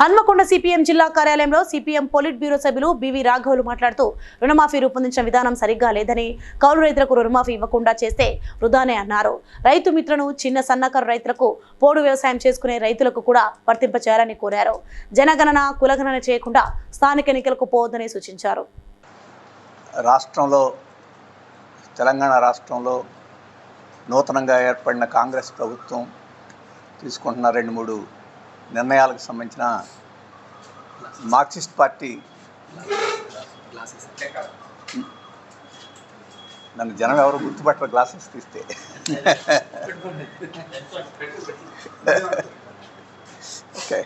Hanamkonda CPM జిల్లా కార్యాలయంలో CPM politburo సభ్యులు బివి రాఘవులు మాట్లాడుతూ రుణమాఫీ రూపొందించిన విధానం సరిగ్గా లేదని కౌలు రైతులకు రుణమాఫీ ఇవ్వకుండా చేస్తే వృధానే అన్నారు. రైతు మిత్రను చిన్న సన్నకారు రైతులకు పోడు వ్యవసాయం చేసుకునే రైతులకు కూడా వర్తింపచేయాలని కోరారు. జనగణన కులగణన చేయకుండా స్థానిక ఎన్నికలకు పోవద్దని సూచించారు. రాష్ట్రంలో తెలంగాణ రాష్ట్రంలో నూతనంగా ఏర్పడిన కాంగ్రెస్ ప్రభుత్వం తీసుకుంటున్న రెండు మూడు నిర్ణయాలకు సంబంధించిన మార్క్సిస్ట్ పార్టీ నన్ను జనం ఎవరు గుర్తుపట్టరు గ్లాసెస్ తీస్తే. ఓకే.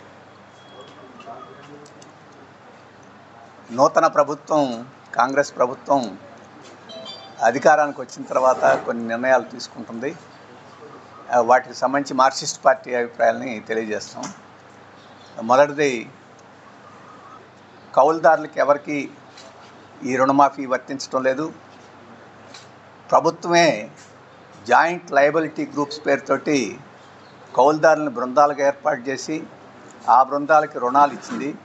నూతన ప్రభుత్వం కాంగ్రెస్ ప్రభుత్వం అధికారానికి వచ్చిన తర్వాత కొన్ని నిర్ణయాలు తీసుకుంటుంది. వాటికి సంబంధించి మార్క్సిస్ట్ పార్టీ అభిప్రాయాలని తెలియజేస్తాం. మొదటిది కౌలుదారులకి ఎవరికి ఈ రుణమాఫీ వర్తించడం లేదు. ప్రభుత్వమే జాయింట్ లయబిలిటీ గ్రూప్స్ పేరుతోటి కౌలుదారులను బృందాలుగా ఏర్పాటు చేసి ఆ బృందాలకి రుణాలు ఇచ్చింది.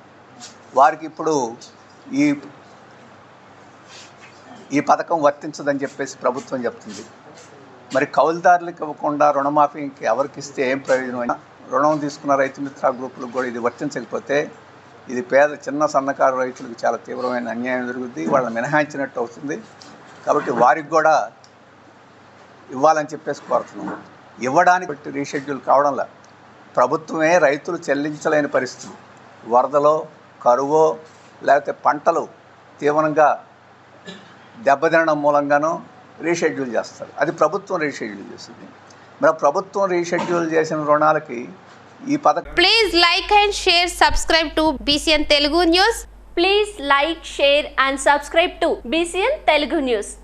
వారికి ఇప్పుడు ఈ ఈ పథకం వర్తించదని చెప్పేసి ప్రభుత్వం చెప్తుంది. మరి కౌలుదారులకు ఇవ్వకుండా రుణమాఫీ ఇంక ఎవరికి ఇస్తే ఏం ప్రయోజనం? రుణం తీసుకున్న రైతు మిత్ర గ్రూపులకు కూడా ఇది వర్తించకపోతే ఇది పేద చిన్న సన్నకారు రైతులకు చాలా తీవ్రమైన అన్యాయం జరుగుతుంది వాళ్ళని మినహాయించినట్టు అవుతుంది. కాబట్టి వారికి కూడా ఇవ్వాలని చెప్పేసి కోరుతున్నాం. ఇవ్వడానికి బట్టి రీషెడ్యూల్ కావడంలా ప్రభుత్వమే రైతులు చెల్లించలేని పరిస్థితి. వరదలో కరువో లేకపోతే పంటలు తీవ్రంగా దెబ్బతినడం మూలంగానూ రీషెడ్యూల్ చేస్తారు. అది ప్రభుత్వం రీషెడ్యూల్ చేస్తుంది మన ప్రభుత్వం రీషెడ్యూల్ చేసిన రుణాలకి ఈ పథకం please like and share subscribe to BCN Telugu news please like share and subscribe to BCN Telugu news